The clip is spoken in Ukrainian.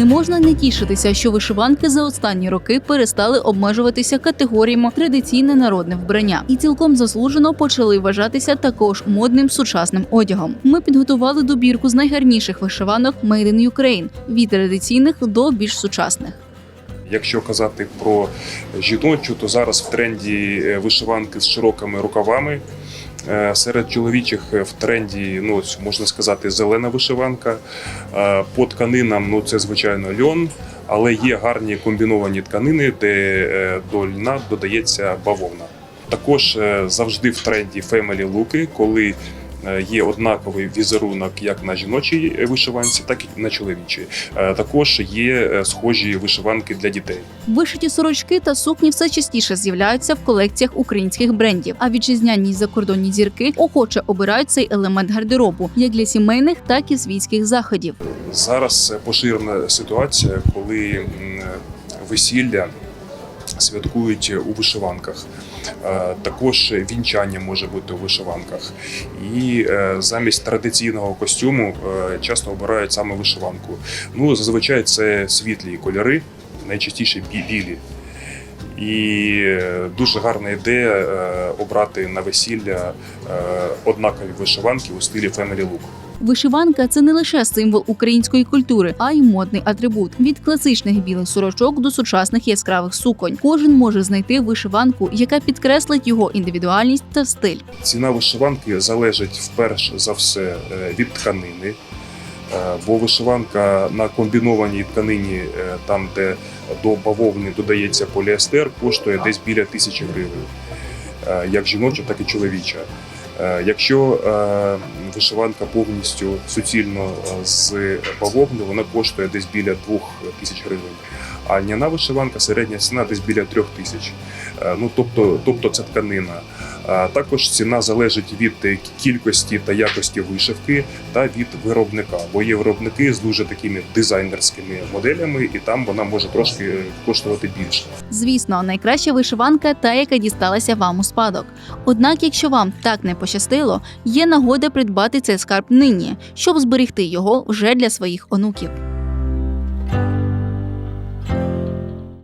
Не можна не тішитися, що вишиванки за останні роки перестали обмежуватися категоріями традиційне народне вбрання і цілком заслужено почали вважатися також модним сучасним одягом. Ми підготували добірку з найгарніших вишиванок Made in Ukraine від традиційних до більш сучасних. Якщо казати про жіночу, то зараз в тренді е, вишиванки з широкими рукавами. Е, Серед чоловічих е, в тренді, ну можна сказати, зелена вишиванка. Е, По тканинам, ну це звичайно льон, але є гарні комбіновані тканини, де до льна додається бавовна. Також завжди в тренді фемелі луки, коли є однаковий візерунок як на жіночій е, вишиванці, так і на чоловічій. Е, Також є е, схожі вишиванки для дітей. Вишиті сорочки та сукні все частіше з'являються в колекціях українських брендів. А вітчизняні й закордонні зірки охоче обирають цей елемент гардеробу як для сімейних, так і світських заходів. Зараз поширена ситуація, коли весілля святкують у вишиванках. Е, Також вінчання може бути у вишиванках. І е, замість традиційного костюму е, часто обирають саме вишиванку. Ну, зазвичай це світлі кольори, найчастіше бі- білі. І дуже гарна ідея обрати на весілля однакові вишиванки у стилі Family Look. Вишиванка це не лише символ української культури, а й модний атрибут від класичних білих сорочок до сучасних яскравих суконь. Кожен може знайти вишиванку, яка підкреслить його індивідуальність та стиль. Ціна вишиванки залежить вперше за все е, від тканини, е, бо вишиванка на комбінованій тканині, е, там де до бавовни додається поліестер, коштує десь біля тисячі гривень, як жіноча, так і чоловіча. Е, Якщо е, вишиванка повністю суцільно е, з бавовни, вона коштує десь біля двох тисяч гривень. А льняна вишиванка середня ціна десь біля трьох тисяч. Е, Ну тобто, тобто це тканина. Також ціна залежить від кількості та якості вишивки та від виробника, бо є виробники з дуже такими дизайнерськими моделями, і там вона може трошки коштувати більше. Звісно, найкраща вишиванка та, яка дісталася вам у спадок. Однак, якщо вам так не пощастило, є нагода придбати цей скарб нині, щоб зберегти його вже для своїх онуків.